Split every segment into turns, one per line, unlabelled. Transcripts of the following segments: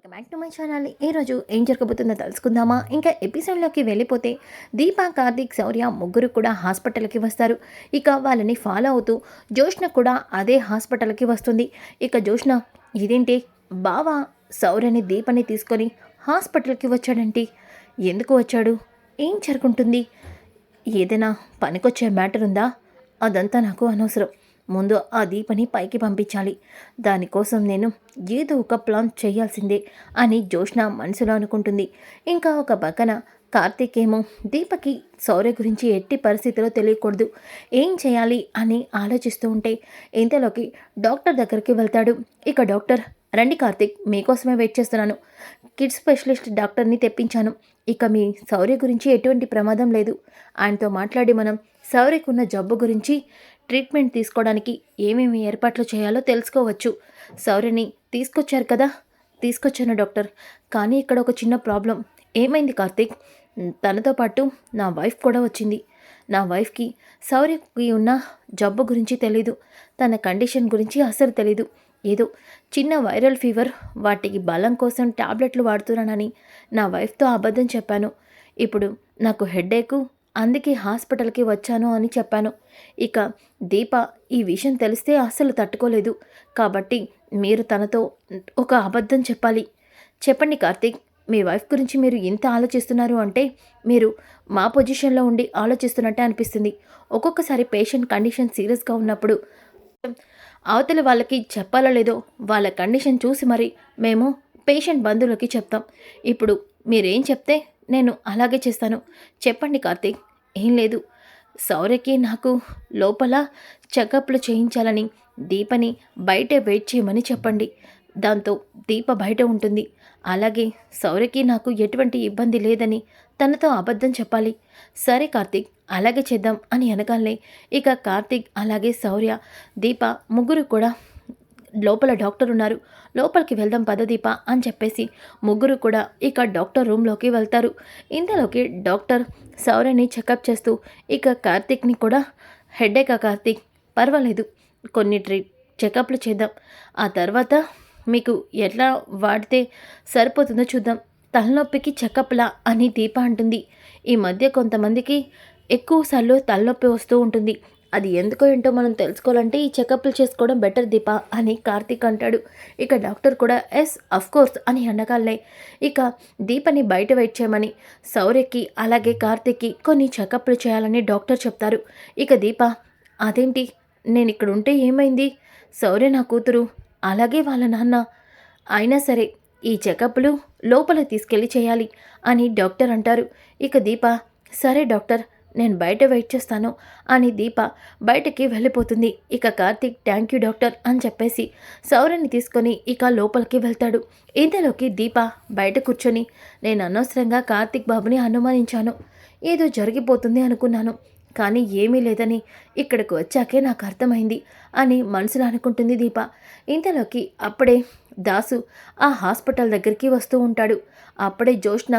Welcome back to my channel. ఈరోజు ఏం జరగబోతుందో తెలుసుకుందామా? ఇంకా ఎపిసోడ్లోకి వెళ్ళిపోతే దీపా కార్తీక్ శౌర్య ముగ్గురు కూడా హాస్పిటల్కి వస్తారు. ఇక వాళ్ళని ఫాలో అవుతూ జోష్న కూడా అదే హాస్పిటల్కి వస్తుంది. ఇక జోష్న ఇదేంటి? బావా శౌర్యని దీపని తీసుకొని హాస్పిటల్కి వచ్చాడంటే. ఎందుకు వచ్చాడు? ఏం జరుగుంటుంది? ఏదైనా పనికొచ్చే మ్యాటర్ ఉందా? అదంతా నాకు అనవసరం. ముందు ఆ దీపని పైకి పంపించాలి. దానికోసం నేను ఏదో ఒక ప్లాన్ చేయాల్సిందే అని జోష్న మనసులో అనుకుంటుంది. ఇంకా ఒక పక్కన కార్తీక్ ఏమో దీపకి సౌర్య గురించి ఎట్టి పరిస్థితిలో తెలియకూడదు. ఏం చేయాలి అని ఆలోచిస్తూ ఉంటే ఇంతలోకి డాక్టర్ దగ్గరికి వెళ్తాడు. ఇక డాక్టర్ రండి కార్తీక్ మీకోసమే వెయిట్ చేస్తున్నాను. కిడ్స్ స్పెషలిస్ట్ డాక్టర్ని తెప్పించాను. ఇక మీ శౌర్య గురించి ఎటువంటి ప్రమాదం లేదు. ఆయనతో మాట్లాడి మనం శౌర్యకున్న జబ్బు గురించి ట్రీట్మెంట్ తీసుకోవడానికి ఏమేమి ఏర్పాట్లు చేయాలో తెలుసుకోవచ్చు. సౌర్యని తీసుకొచ్చారు కదా? తీసుకొచ్చాను డాక్టర్. కానీ ఇక్కడ ఒక చిన్న ప్రాబ్లం. ఏమైంది కార్తీక్? తనతో పాటు నా వైఫ్ కూడా వచ్చింది. నా వైఫ్కి శౌర్యకి ఉన్న జబ్బు గురించి తెలీదు. తన కండిషన్ గురించి అసలు తెలీదు. ఏదో చిన్న వైరల్ ఫీవర్ వాటికి బలం కోసం టాబ్లెట్లు వాడుతున్నానని నా వైఫ్తో అబద్ధం చెప్పాను. ఇప్పుడు నాకు హెడ్ఏకు అందుకే హాస్పిటల్కి వచ్చాను అని చెప్పాను. ఇక దీప ఈ విషయం తెలిస్తే అస్సలు తట్టుకోలేదు. కాబట్టి మీరు తనతో ఒక అబద్ధం చెప్పాలి. చెప్పండి కార్తీక్ మీ వైఫ్ గురించి మీరు ఇంత ఆలోచిస్తున్నారు అంటే మీరు మా పొజిషన్లో ఉండి ఆలోచిస్తున్నట్టే అనిపిస్తుంది. ఒక్కొక్కసారి పేషెంట్ కండిషన్ సీరియస్గా ఉన్నప్పుడు అవతల వాళ్ళకి చెప్పాలో లేదో వాళ్ళ కండిషన్ చూసి మరి మేము పేషెంట్ బంధువులకి చెప్తాం. ఇప్పుడు మీరేం చెప్తే నేను అలాగే చేస్తాను. చెప్పండి కార్తీక్. ఏం లేదు. సౌర్యకి నాకు లోపల చెకప్లు చేయించాలని దీపని బయటే వెయిట్ చేయమని చెప్పండి. దాంతో దీప బయట ఉంటుంది. అలాగే సౌర్యకి నాకు ఎటువంటి ఇబ్బంది లేదని తనతో అబద్ధం చెప్పాలి. సరే కార్తీక్ అలాగే చేద్దాం అని అనగానే ఇక కార్తీక్ అలాగే శౌర్య దీప ముగ్గురు కూడా లోపల డాక్టర్ ఉన్నారు. లోపలికి వెళ్దాం పదదీప అని చెప్పేసి ముగ్గురు కూడా ఇక డాక్టర్ రూమ్లోకి వెళ్తారు. ఇంతలోకి డాక్టర్ సౌరని చెకప్ చేస్తూ ఇక కార్తీక్ని కూడా హెడేకా కార్తీక్ పర్వాలేదు. కొన్ని ట్రీ చెకప్లు చేద్దాం. ఆ తర్వాత మీకు ఎట్లా వాడితే సరిపోతుందో చూద్దాం. తలనొప్పికి చెకప్లా అని దీప అంటుంది. ఈ మధ్య కొంతమందికి ఎక్కువసార్లు తలనొప్పి వస్తూ ఉంటుంది. అది ఎందుకో ఏంటో మనం తెలుసుకోవాలంటే ఈ చెకప్లు చేసుకోవడం బెటర్ దీప అని కార్తీక్ అంటాడు. ఇక డాక్టర్ కూడా ఎస్ కోర్స్ అని అనగాలే. ఇక దీపని బయట వెయిట్ చేయమని సౌర్యకి అలాగే కార్తీక్కి కొన్ని చెకప్లు చేయాలని డాక్టర్ చెప్తారు. ఇక దీప అదేంటి? నేను ఇక్కడ ఉంటే ఏమైంది? సౌర్య నా కూతురు అలాగే వాళ్ళ నాన్న. అయినా సరే ఈ చెకప్లు లోపల తీసుకెళ్ళి చేయాలి అని డాక్టర్ అంటారు. ఇక దీప సరే డాక్టర్ నేను బయట వెయిట్ చేస్తాను అని దీప బయటకి వెళ్ళిపోతుంది. ఇక కార్తీక్ థ్యాంక్ యూ డాక్టర్ అని చెప్పేసి సౌరని తీసుకొని ఇక లోపలికి వెళ్తాడు. ఇంతలోకి దీప బయట కూర్చొని నేను అనవసరంగా కార్తీక్ బాబుని అనుమానించాను. ఏదో జరిగిపోతుంది అనుకున్నాను. కానీ ఏమీ లేదని ఇక్కడికి వచ్చాకే నాకు అర్థమైంది అని మనసులో అనుకుంటుంది దీప. ఇంతలోకి అప్పుడే దాసు ఆ హాస్పిటల్ దగ్గరికి వస్తూ ఉంటాడు. అప్పుడే జోష్న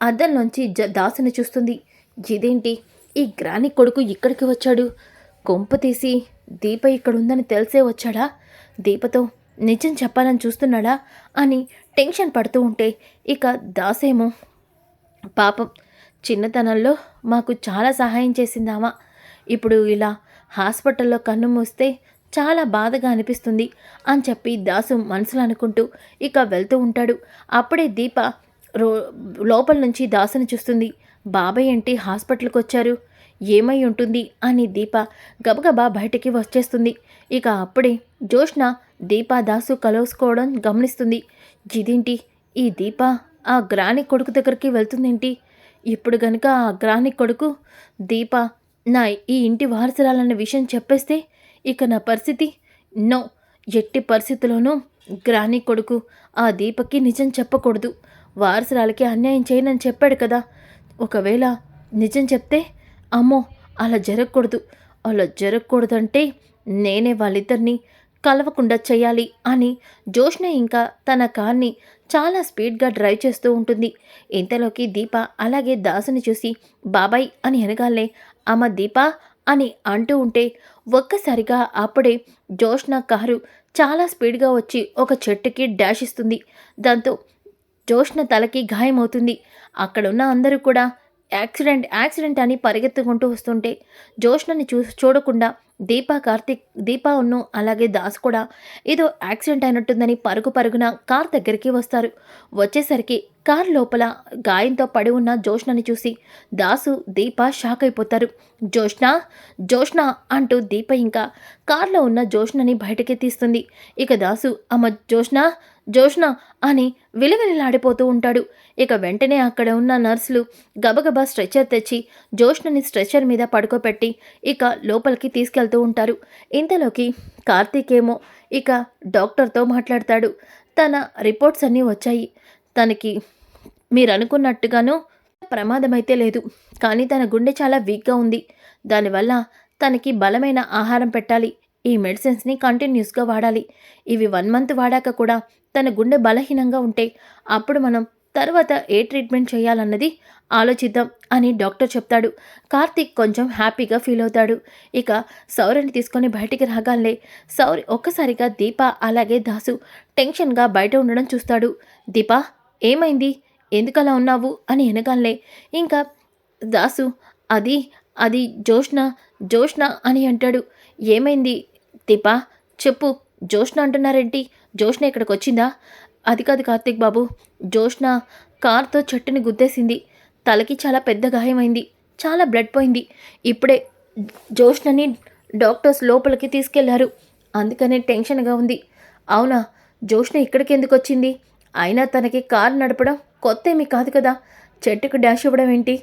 అద్దంలోంచి జ దాసుని చూస్తుంది. ఇదేంటి? ఈ గ్రాని కొడుకు ఇక్కడికి వచ్చాడు. కొంప తీసి దీప ఇక్కడుందని తెలిసే వచ్చాడా? దీపతో నిజం చెప్పాలని చూస్తున్నాడా? అని టెన్షన్ పడుతూ ఉంటే ఇక దాసేమో పాపం చిన్నతనంలో మాకు చాలా సహాయం చేసిందామా? ఇప్పుడు ఇలా హాస్పిటల్లో కన్ను మూస్తే చాలా బాధగా అనిపిస్తుంది అని చెప్పి దాసు మనసులో అనుకుంటూ ఇక వెళ్తూ ఉంటాడు. అప్పుడే దీప రో లోపల నుంచి దాసుని చూస్తుంది. బాబాయ్ ఏంటి హాస్పిటల్కి వచ్చారు ఏమై ఉంటుంది? అని దీప గబగబా బయటికి వచ్చేస్తుంది. ఇక అప్పుడే జోష్న దీప దాసు కలుసుకోవడం గమనిస్తుంది. జిదేంటి ఈ దీప ఆ గ్రాని కొడుకు దగ్గరికి వెళ్తుందేంటి? ఇప్పుడు గనుక ఆ గ్రాని కొడుకు దీప నా ఈ ఇంటి వారసురాలన్న విషయం చెప్పేస్తే ఇక నా పరిస్థితి నో. ఎట్టి పరిస్థితుల్లోనూ గ్రాని కొడుకు ఆ దీపకి నిజం చెప్పకూడదు. వారసురాలకి అన్యాయం చేయనని చెప్పాడు కదా. ఒకవేళ నిజం చెప్తే అమ్మో అలా జరగకూడదు. అలా జరగకూడదంటే నేనే వాళ్ళిద్దరినీ కలవకుండా చేయాలి అని జోష్న ఇంకా తన కార్ని చాలా స్పీడ్గా డ్రైవ్ చేస్తూ ఉంటుంది. ఇంతలోకి దీప అలాగే దాసుని చూసి బాబాయ్ అని అనగాలే అమ్మ దీప అని అంటూ ఉంటే ఒక్కసారిగా అప్పుడే జోష్న కారు చాలా స్పీడ్గా వచ్చి ఒక చెట్టుకి డాష్ ఇస్తుంది. దాంతో జోష్న తలకి గాయమవుతుంది. అక్కడున్న అందరూ కూడా యాక్సిడెంట్ యాక్సిడెంట్ అని పరిగెత్తుకుంటూ వస్తుంటే జోష్నని చూ చూడకుండా దీపా కార్తిక్ దీపా ఉన్ను అలాగే దాస్ కూడా ఏదో యాక్సిడెంట్ అయినట్టుందని పరుగు పరుగున కార్ దగ్గరికి వస్తారు. వచ్చేసరికి కార్ లోపల గాయంతో పడి ఉన్న జోష్నని చూసి దాసు దీప షాక్ అయిపోతారు. జోష్న జోష్న అంటూ దీప ఇంకా కార్లో ఉన్న జోష్నని బయటకి తీస్తుంది. ఇక దాసు అమ్మ జోష్న జోష్న అని విలవిలలాడిపోతూ ఉంటాడు. ఇక వెంటనే అక్కడ ఉన్న నర్సులు గబగబా స్ట్రెచ్చర్ తెచ్చి జోష్నని స్ట్రెచ్చర్ మీద పడుకోబెట్టి ఇక లోపలికి తీసుకెళ్తూ ఉంటారు. ఇంతలోకి కార్తీక్ ఏమో ఇక డాక్టర్తో మాట్లాడతాడు. తన రిపోర్ట్స్ అన్నీ వచ్చాయి. తనకి మీరు అనుకున్నట్టుగాను ప్రమాదం అయితే లేదు. కానీ తన గుండె చాలా వీక్గా ఉంది. దానివల్ల తనకి బలమైన ఆహారం పెట్టాలి. ఈ మెడిసిన్స్ని కంటిన్యూస్గా వాడాలి. ఇవి వన్ మంత్ వాడాక కూడా తన గుండె బలహీనంగా ఉంటే అప్పుడు మనం తర్వాత ఏ ట్రీట్మెంట్ చేయాలన్నది ఆలోచిద్దాం అని డాక్టర్ చెప్తాడు. కార్తీక్ కొంచెం హ్యాపీగా ఫీల్ అవుతాడు. ఇక సౌర్యని తీసుకొని బయటికి రాగాలే సౌరి ఒక్కసారిగా దీప అలాగే దాసు టెన్షన్గా బయట ఉండడం చూస్తాడు. దీప ఏమైంది? ఎందుకలా ఉన్నావు? అని వెనగాలే ఇంకా దాసు అది అది జోష్న జోష్న అని అంటాడు. ఏమైంది? దీప చెప్పు. జోష్న అంటున్నారేంటి? జోష్న ఇక్కడికి వచ్చిందా అది కాదు కార్తీక్ బాబు. జోష్న కార్తో చెట్టుని గుద్దేసింది. తలకి చాలా పెద్ద గాయమైంది. చాలా బ్లడ్ పోయింది. ఇప్పుడే జోష్నని డాక్టర్స్ లోపలికి తీసుకెళ్ళారు. అందుకనే టెన్షన్గా ఉంది. అవునా? జోష్న ఇక్కడికి ఎందుకు వచ్చింది అయినా తనకి కారు నడపడం కొత్త ఏమీ కాదు కదా. చెట్టుకు డాష్ ఇవ్వడం ఏంటి?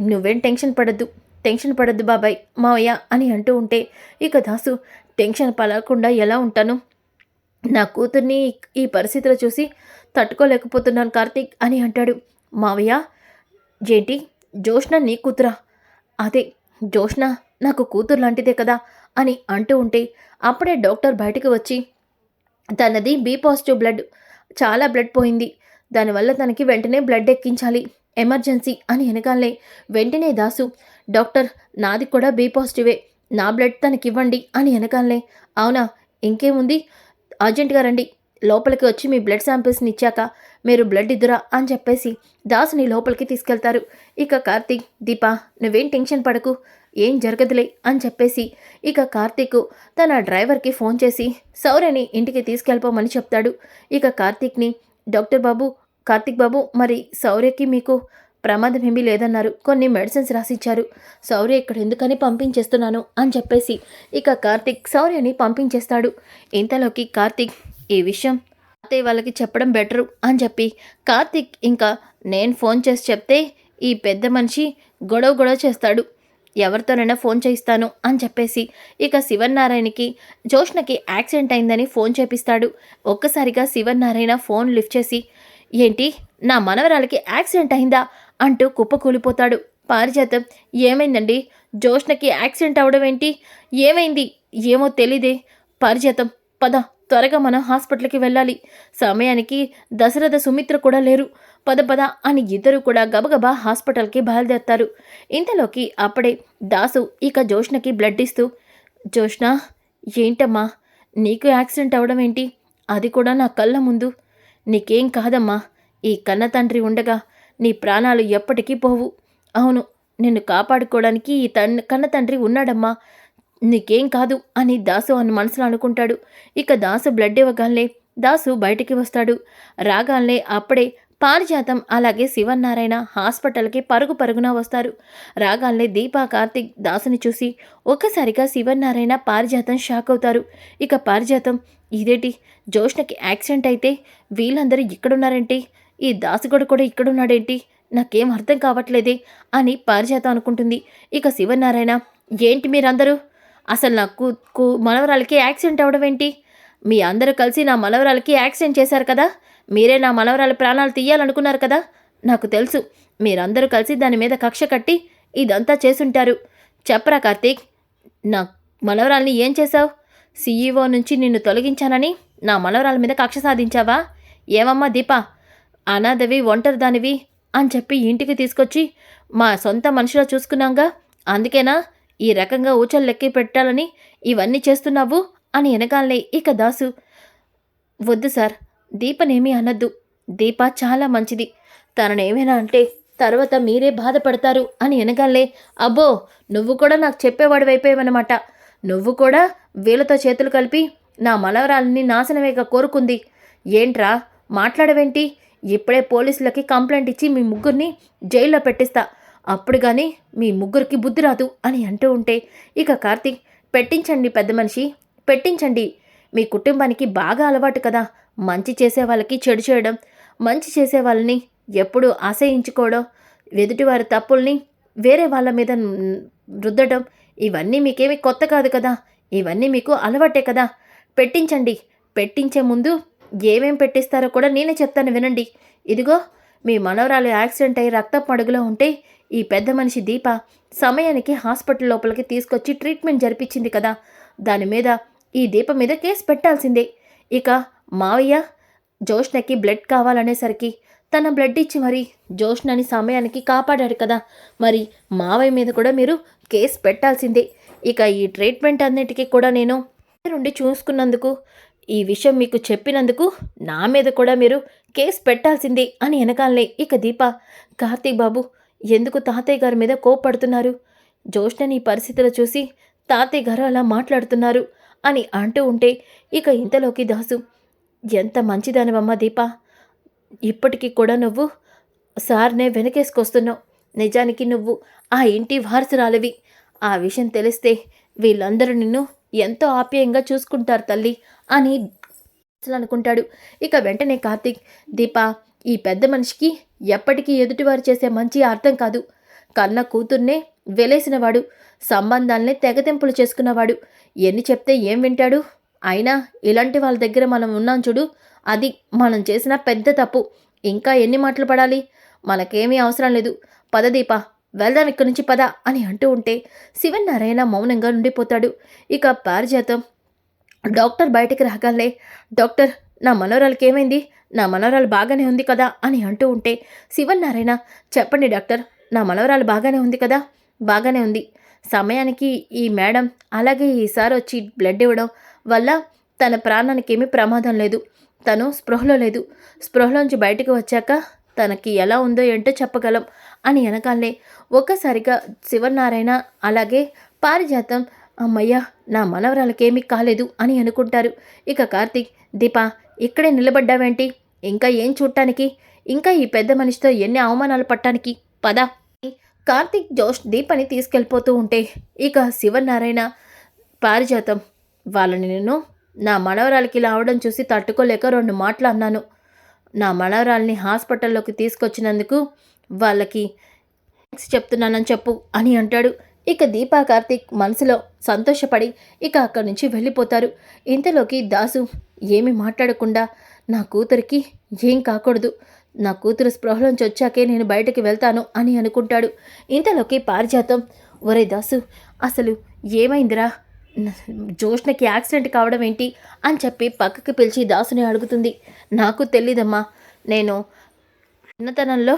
నువ్వేం టెన్షన్ పడద్దు. టెన్షన్ పడద్దు బాబాయ్ మావయ్య అని అంటూ ఉంటే ఇక దాసు టెన్షన్ పడకుండా ఎలా ఉంటాను? నా కూతుర్ని ఈ పరిస్థితిలో చూసి తట్టుకోలేకపోతున్నాను కార్తీక్ అని అంటాడు. మావయ్య ఏంటి జోష్న నీ కూతురా? అదే జోష్న నాకు కూతురు లాంటిదే కదా అని అంటూ ఉంటే అప్పుడే డాక్టర్ బయటకు వచ్చి తనది బి పాజిటివ్ బ్లడ్ చాలా బ్లడ్ పోయింది. దానివల్ల తనకి వెంటనే బ్లడ్ ఎక్కించాలి ఎమర్జెన్సీ అని వెనకాలే వెంటనే దాసు డాక్టర్ నాది కూడా బి పాజిటివే. నా బ్లడ్ తనకివ్వండి అని వెనకాలనే అవునా ఇంకేముంది? అర్జెంటుగా రండి. లోపలికి వచ్చి మీ బ్లడ్ శాంపిల్స్ని ఇచ్చాక మీరు బ్లడ్ ఇద్దురా అని చెప్పేసి దాసుని లోపలికి తీసుకెళ్తారు. ఇక కార్తీక్ దీప నువ్వేం టెన్షన్ పడకు ఏం జరగదులే అని చెప్పేసి ఇక కార్తీక్ తన డ్రైవర్కి ఫోన్ చేసి సౌర్యని ఇంటికి తీసుకెళ్ళిపోమని చెప్తాడు. ఇక కార్తీక్ని డాక్టర్ బాబు కార్తీక్ బాబు మరి సౌర్యకి మీకు ప్రమాదం ఏమీ లేదన్నారు. కొన్ని మెడిసిన్స్ రాసిచ్చారు. శౌర్య ఇక్కడ ఎందుకని పంపించేస్తున్నాను? అని చెప్పేసి ఇక కార్తిక్ శౌర్యని పంపించేస్తాడు. ఇంతలోకి కార్తీక్ ఈ విషయం అత్తయ్య వాళ్ళకి చెప్పడం బెటరు అని చెప్పి కార్తీక్ ఇంకా నేను ఫోన్ చేసి చెప్తే ఈ పెద్ద మనిషి గొడవ గొడవ చేస్తాడు. ఎవరితోనైనా ఫోన్ చేయిస్తాను అని చెప్పేసి ఇక శివన్నారాయణకి జోష్ణకి యాక్సిడెంట్ అయిందని ఫోన్ చేపిస్తాడు. ఒక్కసారిగా శివన్నారాయణ ఫోన్ లిఫ్ట్ చేసి ఏంటి నా మనవరాలకి యాక్సిడెంట్ అయిందా? అంటూ కుప్పకూలిపోతాడు. పారిజాతం ఏమైందండి? జోష్నకి యాక్సిడెంట్ అవడం ఏంటి ఏమైంది? ఏమో తెలీదే. పారిజాతం పద త్వరగా మనం హాస్పిటల్కి వెళ్ళాలి. సమయానికి దశరథ సుమిత్ర కూడా లేరు. పద పద అని ఇద్దరు కూడా గబగబా హాస్పిటల్కి బయలుదేరతారు. ఇంతలోకి అప్పుడే దాసు ఇక జోష్నకి బ్లడ్ ఇస్తూ జోష్న ఏంటమ్మా? నీకు యాక్సిడెంట్ అవడం ఏంటి అది కూడా నా కళ్ళ ముందు. నీకేం కాదమ్మా? ఈ కన్న తండ్రి ఉండగా నీ ప్రాణాలు ఎప్పటికీ పోవు. అవును నిన్ను కాపాడుకోవడానికి ఈ తన్ కన్న తండ్రి ఉన్నాడమ్మా. నీకేం కాదు అని దాసు అని మనసులో అనుకుంటాడు. ఇక దాసు బ్లడ్ ఇవ్వగానే దాసు బయటికి వస్తాడు. రాగానే అప్పుడే పారిజాతం అలాగే శివనారాయణ హాస్పిటల్కి పరుగు పరుగున వస్తారు. రాగానే దీపా కార్తిక్ దాసుని చూసి ఒక్కసారిగా శివనారాయణ పారిజాతం షాక్ అవుతారు. ఇక పారిజాతం ఇదేటి? జోష్ణకి యాక్సిడెంట్ అయితే వీళ్ళందరూ ఇక్కడున్నారేంటి? ఈ దాసుగడు కూడా ఇక్కడున్నాడేంటి? నాకేం అర్థం కావట్లేదే అని పారిజాతం అనుకుంటుంది. ఇక శివనారాయణ ఏంటి మీరందరూ? అసలు నాకు కు- మనవరాలకి యాక్సిడెంట్ అవడం ఏంటి మీ అందరూ కలిసి నా మనవరాలకి యాక్సిడెంట్ చేశారు కదా? మీరే నా మనవరాల ప్రాణాలు తీయాలనుకున్నారు కదా? నాకు తెలుసు. మీరందరూ కలిసి దాని మీద కక్ష కట్టి ఇదంతా చేసుంటారు. చెప్పరా కార్తీక్ నా మనవరాల్ని ఏం చేశావు? సీఈఓ నుంచి నిన్ను తొలగించానని నా మనవరాల మీద కక్ష సాధించావా? ఏమమ్మా దీపా అనాథవి ఒంటరి దానివి అని చెప్పి ఇంటికి తీసుకొచ్చి మా సొంత మనిషిలా చూసుకున్నాంగా. అందుకేనా ఈ రకంగా ఊచలు లెక్కి పెట్టాలని ఇవన్నీ చేస్తున్నావు అని వెనకాలనే ఇక దాసు. వద్దు సార్ దీపనేమీ అనద్దు. దీప చాలా మంచిది. తననేమైనా అంటే తర్వాత మీరే బాధపడతారు అని వెనగాలే అబ్బో నువ్వు కూడా నాకు చెప్పేవాడు అయిపోయావన్నమాట. నువ్వు కూడా వీళ్ళతో చేతులు కలిపి నా మలవరాలని నాశనమేగా కోరుకుంది. ఏంట్రా మాట్లాడవేంటి? ఇప్పుడే పోలీసులకి కంప్లైంట్ ఇచ్చి మీ ముగ్గురిని జైల్లో పెట్టిస్తా. అప్పుడు కానీ మీ ముగ్గురికి బుద్ధి రాదు అని అంటూ ఉంటే ఇక కార్తీక్ పెట్టించండి పెద్ద మనిషి పెట్టించండి. మీ కుటుంబానికి బాగా అలవాటు కదా. మంచి చేసే వాళ్ళకి చెడు చేయడం మంచి చేసే వాళ్ళని ఎప్పుడు ఆశయించుకోవడం ఎదుటివారి తప్పుల్ని వేరే వాళ్ళ మీద రుద్దడం ఇవన్నీ మీకేమీ కొత్త కాదు కదా. ఇవన్నీ మీకు అలవాటే కదా. పెట్టించండి. పెట్టించే ముందు ఏమేం పెట్టిస్తారో కూడా నేనే చెప్తాను వినండి. ఇదిగో మీ మనవరాలు యాక్సిడెంట్ అయ్యి రక్తపు మడుగులో ఉంటే ఈ పెద్ద మనిషి దీప సమయానికి హాస్పిటల్ లోపలికి తీసుకొచ్చి ట్రీట్మెంట్ జరిపించింది కదా. దాని మీద ఈ దీప మీద కేసు పెట్టాల్సిందే. ఇక మావయ్య జోష్నకి బ్లడ్ కావాలనేసరికి తన బ్లడ్ ఇచ్చి మరి జోష్నని సమయానికి కాపాడాడు కదా. మరి మావయ్య మీద కూడా మీరు కేసు పెట్టాల్సిందే. ఇక ఈ ట్రీట్మెంట్ అన్నిటికీ కూడా నేను నుండి చూసుకున్నందుకు ఈ విషయం మీకు చెప్పినందుకు నా మీద కూడా మీరు కేసు పెట్టాల్సిందే అని వెనకాలనే ఇక దీప. కార్తీక్ బాబు ఎందుకు తాతయ్య గారి మీద కోపడుతున్నారు జ్యోష్ణని ఈ పరిస్థితిలో చూసి తాతయ్య గారు అలా మాట్లాడుతున్నారు అని అంటూ ఉంటే ఇక ఇంతలోకి దాసు ఎంత మంచిదానివమ్మ దీప. ఇప్పటికీ కూడా నువ్వు సార్నే వెనకేసుకొస్తున్నావు. నిజానికి నువ్వు ఆ ఇంటి వారసురాలివి. ఆ విషయం తెలిస్తే వీళ్ళందరూ నిన్ను ఎంతో ఆప్యాయంగా చూసుకుంటారు తల్లి అని అనుకుంటాడు ఇక వెంటనే కార్తీక్ దీప ఈ పెద్ద మనిషికి ఎప్పటికీ ఎదుటివారు చేసే మంచి అర్థం కాదు. కన్న కూతుర్నే వెలేసినవాడు సంబంధాలనే తెగతెంపులు చేసుకున్నవాడు. ఎన్ని చెప్తే ఏం వింటాడు? అయినా ఇలాంటి వాళ్ళ దగ్గర మనం ఉన్నాం చూడు అది మనం చేసిన పెద్ద తప్పు. ఇంకా ఎన్ని మాటలు పడాలి? మనకేమీ అవసరం లేదు. పద దీప వెళ్దాం ఇక్కడి నుంచి పద అని అంటూ ఉంటే శివనారాయణ మౌనంగా ఉండిపోతాడు ఇక పారిజాతం డాక్టర్ బయటికి రాగాలే డాక్టర్ నా మనోరాలకి ఏమైంది నా మనోరాలు బాగానే ఉంది కదా? అని అంటూ ఉంటే శివనారాయణ చెప్పండి డాక్టర్ నా మనోరాలు బాగానే ఉంది కదా? బాగానే ఉంది. సమయానికి ఈ మేడం అలాగే ఈసారి వచ్చి బ్లడ్ ఇవ్వడం వల్ల తన ప్రాణానికి ఏమీ ప్రమాదం లేదు. తను స్పృహలో లేదు. స్పృహలోంచి బయటకు వచ్చాక తనకి ఎలా ఉందో ఏంటో చెప్పగలం అని వెనకాలే ఒక్కసారిగా శివనారాయణ అలాగే పారిజాతం అమ్మయ్య నా మనవరాలకేమీ కాలేదు అని అనుకుంటారు. ఇక కార్తీక్ దీప ఇక్కడే నిలబడ్డావేంటి? ఇంకా ఏం చూడటానికి ఇంకా ఈ పెద్ద మనిషితో ఎన్ని అవమానాలు పట్టడానికి? పద కార్తీక్ జోష్ దీపని తీసుకెళ్ళిపోతూ ఉంటే ఇక శివనారాయణ పారిజాతం వాళ్ళని నేను నా మనవరాలకి ఇలా అవడం చూసి తట్టుకోలేక రెండు మాటలు అన్నాను. నా మనవరాల్ని హాస్పిటల్లోకి తీసుకొచ్చినందుకు వాళ్ళకి థ్యాంక్స్ చెప్తున్నానని చెప్పు అని అంటాడు. ఇక దీపా కార్తీక్ మనసులో సంతోషపడి ఇక అక్కడి నుంచి వెళ్ళిపోతారు. ఇంతలోకి దాసు ఏమి మాట్లాడకుండా నా కూతురికి ఏం కాకూడదు. నా కూతురు స్పృహలోంచి వచ్చాకే నేను బయటకు వెళ్తాను అని అనుకుంటాడు. ఇంతలోకి పారిజాతం ఒరే దాసు అసలు ఏమైందిరా? జోష్నకి యాక్సిడెంట్ కావడం ఏంటి అని చెప్పి పక్కకి పిలిచి దాసుని అడుగుతుంది. నాకు తెలీదమ్మా నేను చిన్నతనంలో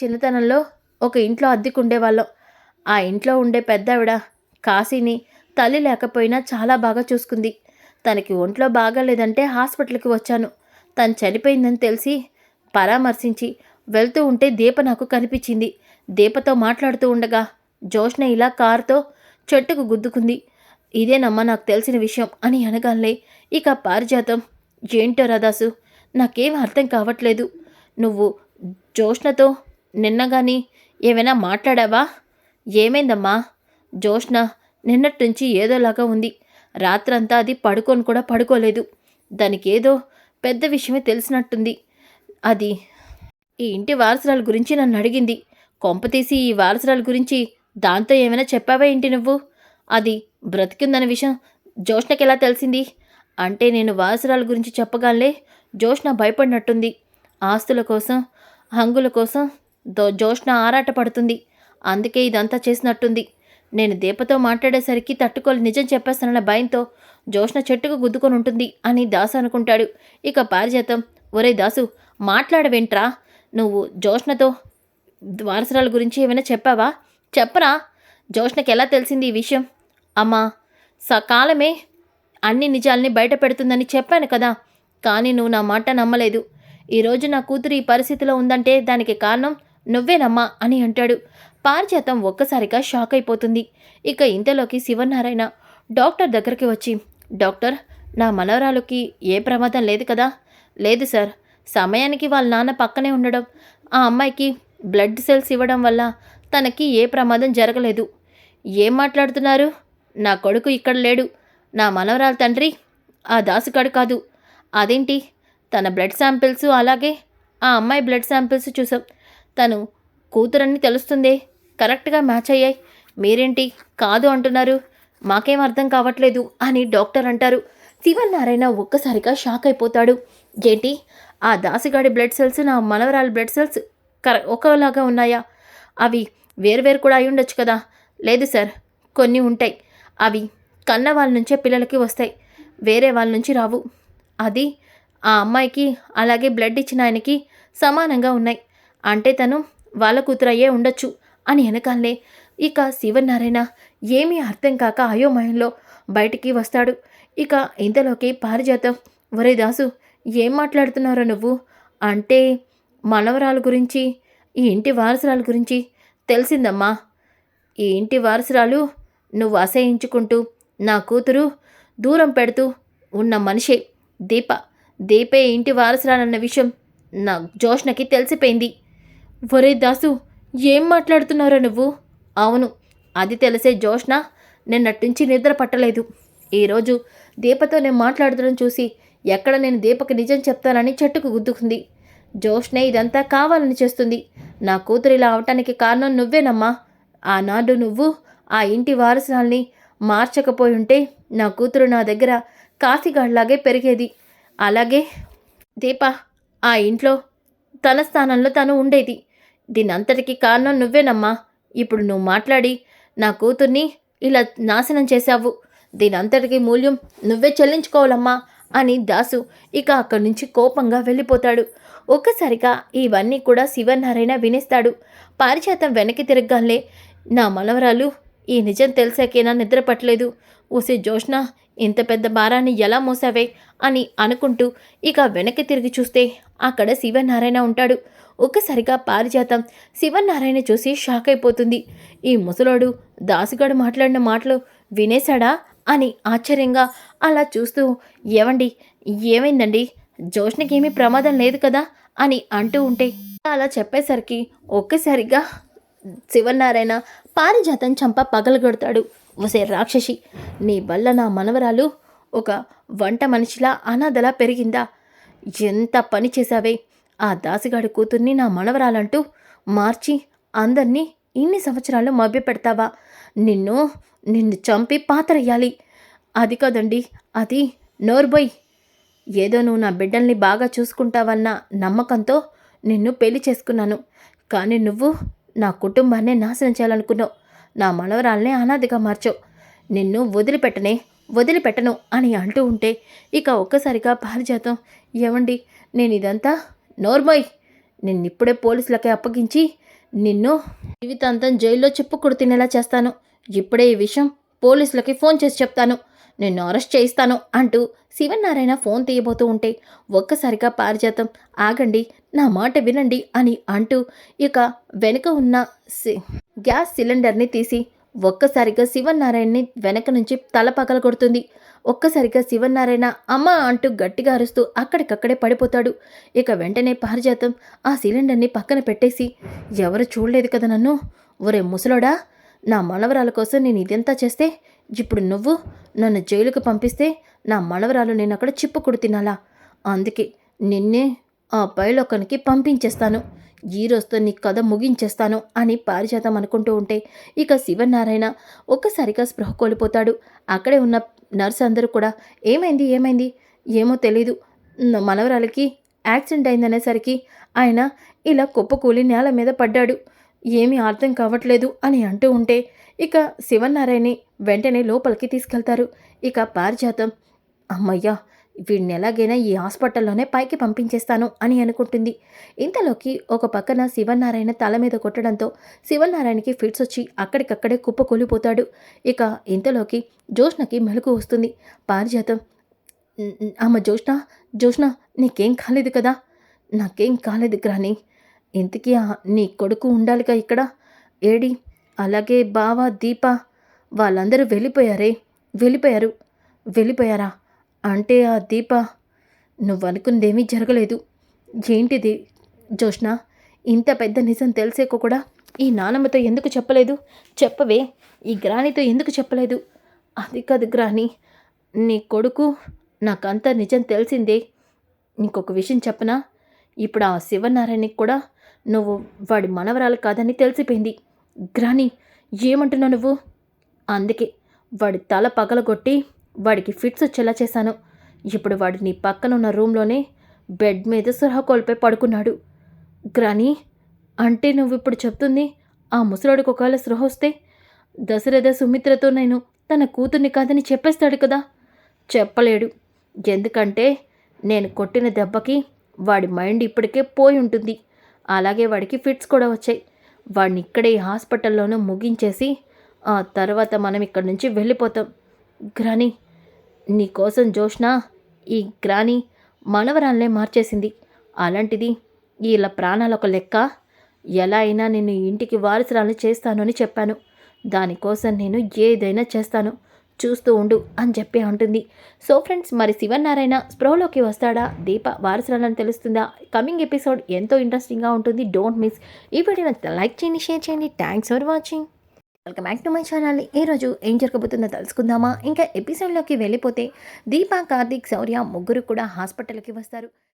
చిన్నతనంలో ఒక ఇంట్లో అద్దెకుండేవాళ్ళం. ఆ ఇంట్లో ఉండే పెద్దావిడ కాశీని తల్లి లేకపోయినా చాలా బాగా చూసుకుంది. తనకి ఒంట్లో బాగాలేదంటే హాస్పిటల్కి వచ్చాను. తను చనిపోయిందని తెలిసి పరామర్శించి వెళ్తూ ఉంటే దీప నాకు కనిపించింది. దీపతో మాట్లాడుతూ ఉండగా జోష్న ఇలా కారుతో చెట్టుకు గుద్దుకుంది. ఇదేనమ్మా నాకు తెలిసిన విషయం అని అనగానే ఇక పారిజాతం. ఏంటో రదాసు నాకేం అర్థం కావట్లేదు. నువ్వు జోష్నతో నిన్న కానీ ఏమైనా మాట్లాడావా? ఏమైందమ్మా? జోష్న నిన్నటి నుంచి ఏదోలాగా ఉంది. రాత్రంతా అది పడుకొని కూడా పడుకోలేదు. దానికి ఏదో పెద్ద విషయమే తెలిసినట్టుంది. అది ఈ ఇంటి వారసురాల గురించి నన్ను అడిగింది. కొంపతీసి ఈ వారసురాల గురించి దాంతో ఏమైనా చెప్పావా ఏంటి నువ్వు? అది బ్రతికిందన్న విషయం జోష్నకి ఎలా తెలిసింది? అంటే నేను వారసురాల గురించి చెప్పగానే జోష్న భయపడినట్టుంది. ఆస్తుల కోసం హంగుల కోసం దో జోష్న ఆరాట పడుతుంది. అందుకే ఇదంతా చేసినట్టుంది. నేను దీపతో మాట్లాడేసరికి తట్టుకోలు నిజం చెప్పేస్తానన్న భయంతో జోష్న చెట్టుకు గుద్దుకొని ఉంటుంది అని దాసు అనుకుంటాడు. ఇక పారిజాతం ఒరే దాసు మాట్లాడవేంట్రా? నువ్వు జోష్నతో వారసరాల గురించి ఏమైనా చెప్పావా? చెప్పరా? జోష్నకి ఎలా తెలిసింది ఈ విషయం? అమ్మా సకాలమే అన్ని నిజాల్ని బయట పెడుతుందని చెప్పాను కదా కానీ నువ్వు నా మాట నమ్మలేదు. ఈరోజు నా కూతురు ఈ పరిస్థితిలో ఉందంటే దానికి కారణం నువ్వేనమ్మా అని అంటాడు. పారిజాతం ఒక్కసారిగా షాక్ అయిపోతుంది. ఇక ఇంతలోకి శివనారాయణ డాక్టర్ దగ్గరికి వచ్చి డాక్టర్ నా మనవరాలుకి ఏ ప్రమాదం లేదు కదా? లేదు సార్ సమయానికి వాళ్ళ నాన్న పక్కనే ఉండడం ఆ అమ్మాయికి బ్లడ్ సెల్స్ ఇవ్వడం వల్ల తనకి ఏ ప్రమాదం జరగలేదు. ఏం మాట్లాడుతున్నారు? నా కొడుకు ఇక్కడ లేడు. నా మనవరాల తండ్రి ఆ దాసుగాడు కాదు. అదేంటి? తన బ్లడ్ శాంపిల్స్ అలాగే ఆ అమ్మాయి బ్లడ్ శాంపిల్స్ చూసాం. తను కూతురని తెలుస్తుందే. కరెక్ట్గా మ్యాచ్ అయ్యాయి. మీరేంటి? కాదు అంటున్నారు. మాకేం అర్థం కావట్లేదు అని డాక్టర్ అంటారు. శివనారాయణ ఒక్కసారిగా షాక్ అయిపోతాడు. ఏంటి? ఆ దాసిగాడి బ్లడ్ సెల్స్ నా మనవరాలి బ్లడ్ సెల్స్ కర ఒకలాగా ఉన్నాయా? అవి వేరువేరు కూడా అయి ఉండొచ్చు కదా? లేదు సార్ కొన్ని ఉంటాయి. అవి కన్న వాళ్ళ నుంచే పిల్లలకి వస్తాయి. వేరే వాళ్ళ నుంచి రావు. అది ఆ అమ్మాయికి అలాగే బ్లడ్ ఇచ్చిన ఆయనకి సమానంగా ఉన్నాయి. అంటే తను వాళ్ళ కూతురు అయ్యే ఉండొచ్చు అని వెనకాలనే ఇక శివనారాయణ ఏమీ అర్థం కాక అయోమయంలో బయటికి వస్తాడు. ఇక ఇంతలోకి పారిజాతం ఒరే దాసు ఏం మాట్లాడుతున్నారో నువ్వు? అంటే మనవరాలు గురించి ఈ ఇంటి వారసురాలు గురించి తెలిసిందమ్మా. ఈ ఇంటి వారసురాలు నువ్వు అసహించుకుంటూ నా కూతురు దూరం పెడుతూ ఉన్న మనిషే దీప. దీపే ఇంటి వారసురానన్న విషయం నా జోష్నకి తెలిసిపోయింది. ఒరే దాసు ఏం మాట్లాడుతున్నారో నువ్వు? అవును అది తెలిసే జోష్న నిన్నట్టుంచి నిద్ర పట్టలేదు. ఈరోజు దీపతో నేను మాట్లాడుతున్న చూసి ఎక్కడ నేను దీపకి నిజం చెప్తానని చెట్టుకు గుద్దుకుంది. జోష్నే ఇదంతా కావాలని చేస్తుంది. నా కూతురు ఇలా అవటానికి కారణం నువ్వేనమ్మా. ఆనాడు నువ్వు ఆ ఇంటి వారసురాల్ని మార్చకపోయి ఉంటే నా కూతురు నా దగ్గర కాశీగాడిలాగే పెరిగేది. అలాగే దీప ఆ ఇంట్లో తన స్థానంలో తను ఉండేది. దీనంతటికి కారణం నువ్వేనమ్మా. ఇప్పుడు నువ్వు మాట్లాడి నా కూతుర్ని ఇలా నాశనం చేశావు. దీనంతటికి మూల్యం నువ్వే చెల్లించుకోవాలమ్మా అని దాసు ఇక అక్కడి నుంచి కోపంగా వెళ్ళిపోతాడు. ఒక్కసారిగా ఇవన్నీ కూడా శివనారాయణ వినేస్తాడు. పారిజాతం వెనక్కి తిరగగానే నా మనవరాలు ఈ నిజం తెలిసాకేనా నిద్ర పట్టలేదు? ఊసే జోష్న ఇంత పెద్ద భారాన్ని ఎలా మోసావే అని అనుకుంటూ ఇక వెనక్కి తిరిగి చూస్తే అక్కడ శివనారాయణ ఉంటాడు. ఒక్కసారిగా పారిజాతం శివనారాయణ చూసి షాక్ అయిపోతుంది. ఈ ముసలోడు దాసుగాడు మాట్లాడిన మాటలు వినేశాడా అని ఆశ్చర్యంగా అలా చూస్తూ ఏవండి ఏమైందండి? జోష్నకేమీ ప్రమాదం లేదు కదా? అని అంటూ ఉంటే అలా చెప్పేసరికి ఒక్కసారిగా శివనారాయణ పారిజాతం చంప పగలగొడతాడు. ఒసే రాక్షసి నీ వల్ల నా మనవరాలు ఒక వంట మనిషిలా అనాథలా పెరిగిందా? ఎంత పని చేశావే? ఆ దాసిగాడి కూతుర్ని నా మనవరాలంటూ మార్చి అందర్నీ ఇన్ని సంవత్సరాలు మభ్యపెడతావా? నిన్ను నిన్ను చంపి పాతరయ్యాలి. అది కాదండి అది నోర్బోయ్. ఏదో నువ్వు నా బిడ్డల్ని బాగా చూసుకుంటావన్న నమ్మకంతో నిన్ను పెళ్ళి చేసుకున్నాను. కానీ నువ్వు నా కుటుంబాన్ని నాశనం చేయాలనుకున్నావు. నా మనవరాల్ని అనాథిగా మార్చావు. నిన్ను వదిలిపెట్టనే వదిలిపెట్టను అని అంటూ ఉంటే ఇక ఒక్కసారిగా పారిజాతం. ఏమండి నేను ఇదంతా నోర్మోయ్ నిన్నిప్పుడే పోలీసులకి అప్పగించి నిన్ను జీవితాంతం జైల్లో చెప్పుకుడు తినేలా చేస్తాను. ఇప్పుడే ఈ విషయం పోలీసులకి ఫోన్ చేసి చెప్తాను. నిన్ను అరెస్ట్ చేయిస్తాను అంటూ శివనారాయణ ఫోన్ తీయబోతూ ఉంటే ఒక్కసారిగా పారిజాతం. ఆగండి నా మాట వినండి అని అంటూ ఇక వెనుక ఉన్న సి- గ్యాస్ సిలిండర్ని తీసి ఒక్కసారిగా శివనారాయణని వెనక నుంచి తల పగల కొడుతుంది ఒక్కసారిగా శివనారాయణ అమ్మ అంటూ గట్టిగా అరుస్తూ అక్కడికక్కడే పడిపోతాడు. ఇక వెంటనే పారిజాతం ఆ సిలిండర్ని పక్కన పెట్టేసి ఎవరు చూడలేదు కదా నన్ను? ఒరే ముసలోడా నా మనవరాల కోసం నేను ఇదంతా చేస్తే ఇప్పుడు నువ్వు నన్ను జైలుకు పంపిస్తే నా మనవరాలు నేను అక్కడ చిప్పుకుడు తినాలా అందుకే నిన్నే ఆ పైలొకనికి పంపించేస్తాను. ఈ రోజుతో నీ కథ ముగించేస్తాను అని పారిజాతం అనుకుంటూ ఉంటే ఇక శివనారాయణ ఒక్కసారిగా స్పృహ కోల్పోతాడు. అక్కడే ఉన్న నర్స్ అందరూ కూడా ఏమైంది ఏమైంది? ఏమో తెలీదు. మనవరాలకి యాక్సిడెంట్ అయిందనేసరికి ఆయన ఇలా కుప్పకూలి నేల మీద పడ్డాడు. ఏమీ అర్థం కావట్లేదు అని అంటూ ఉంటే ఇక శివనారాయణని వెంటనే లోపలికి తీసుకెళ్తారు. ఇక పారిజాతం అమ్మయ్యా వీడిని ఎలాగైనా ఈ హాస్పిటల్లోనే పైకి పంపించేస్తాను అని అనుకుంటుంది. ఇంతలోకి ఒక పక్కన శివనారాయణ తల మీద కొట్టడంతో శివనారాయణకి ఫిట్స్ వచ్చి అక్కడికక్కడే కుప్పకూలిపోతాడు ఇక ఇంతలోకి జోష్నకి మెలకు వస్తుంది. పారిజాతం అమ్మ జోష్న జోష్న నీకేం కాలేదు కదా? నాకేం కాలేదు గ్రాని. ఇంతకీ ఆ నీ కొడుకు ఉండాలిగా ఇక్కడ? ఏడి? అలాగే బావ దీప వాళ్ళందరూ వెళ్ళిపోయారే? వెళ్ళిపోయారు. వెళ్ళిపోయారా? అంటే ఆ దీప నువ్వనుకుందేమీ జరగలేదు. ఏంటిది జోష్న ఇంత పెద్ద నిజం తెలిసేక కూడా ఈ నానమ్మతో ఎందుకు చెప్పలేదు? చెప్పవే ఈ గ్రానితో ఎందుకు చెప్పలేదు? అది కాదు గ్రాని నీ కొడుకు నాకంతా నిజం తెలిసిందే. ఇంకొక విషయం చెప్పనా? ఇప్పుడు ఆ శివనారాయణకి కూడా నువ్వు వాడి మనవరాలు కాదని తెలిసిపోయింది. గ్రాని ఏమంటున్నావు నువ్వు? అందుకే వాడి తల పగలగొట్టి వాడికి ఫిట్స్ వచ్చేలా చేశాను. ఇప్పుడు వాడు నీ పక్కన ఉన్న రూమ్లోనే బెడ్ మీద సురహ కోల్పోయి పడుకున్నాడు. గ్రాని అంటే నువ్వు ఇప్పుడు చెప్తుంది ఆ ముసలాడికి ఒకవేళ సృహ వస్తే దశరథ సుమిత్రతో నేను తన కూతుర్ని కాదని చెప్పేస్తాడు కదా? చెప్పలేడు. ఎందుకంటే నేను కొట్టిన దెబ్బకి వాడి మైండ్ ఇప్పటికే పోయి ఉంటుంది. అలాగే వాడికి ఫిట్స్ కూడా వచ్చాయి. వాడిని ఇక్కడే ఈ హాస్పిటల్లోనూ ముగించేసి ఆ తర్వాత మనం ఇక్కడి నుంచి వెళ్ళిపోతాం. గ్రాని నీకోసం జోష్న ఈ గ్రాని మనవరాలనే మార్చేసింది. అలాంటిది వీళ్ళ ప్రాణాలు ఒక లెక్క. ఎలా అయినా నేను ఇంటికి వారసురాలు చేస్తాను అని చెప్పాను. దానికోసం నేను ఏదైనా చేస్తాను. చూస్తూ ఉండు అని చెప్పి అంటుంది. సో ఫ్రెండ్స్ మరి శివనారాయణ స్ప్రోలోకి వస్తాడా? దీప వారసురాలని తెలుస్తుందా? కమింగ్ ఎపిసోడ్ ఎంతో ఇంట్రెస్టింగ్గా ఉంటుంది. Don't miss. ఈ వీడియో లైక్ చేయండి షేర్ చేయండి. Thanks for watching. Welcome back to my channel. ఈరోజు ఏం జరగబోతుందో తెలుసుకుందామా? ఇంకా ఎపిసోడ్లోకి వెళ్ళిపోతే దీపా కార్తీక్ శౌర్య ముగ్గురు కూడా హాస్పిటల్కి వస్తారు.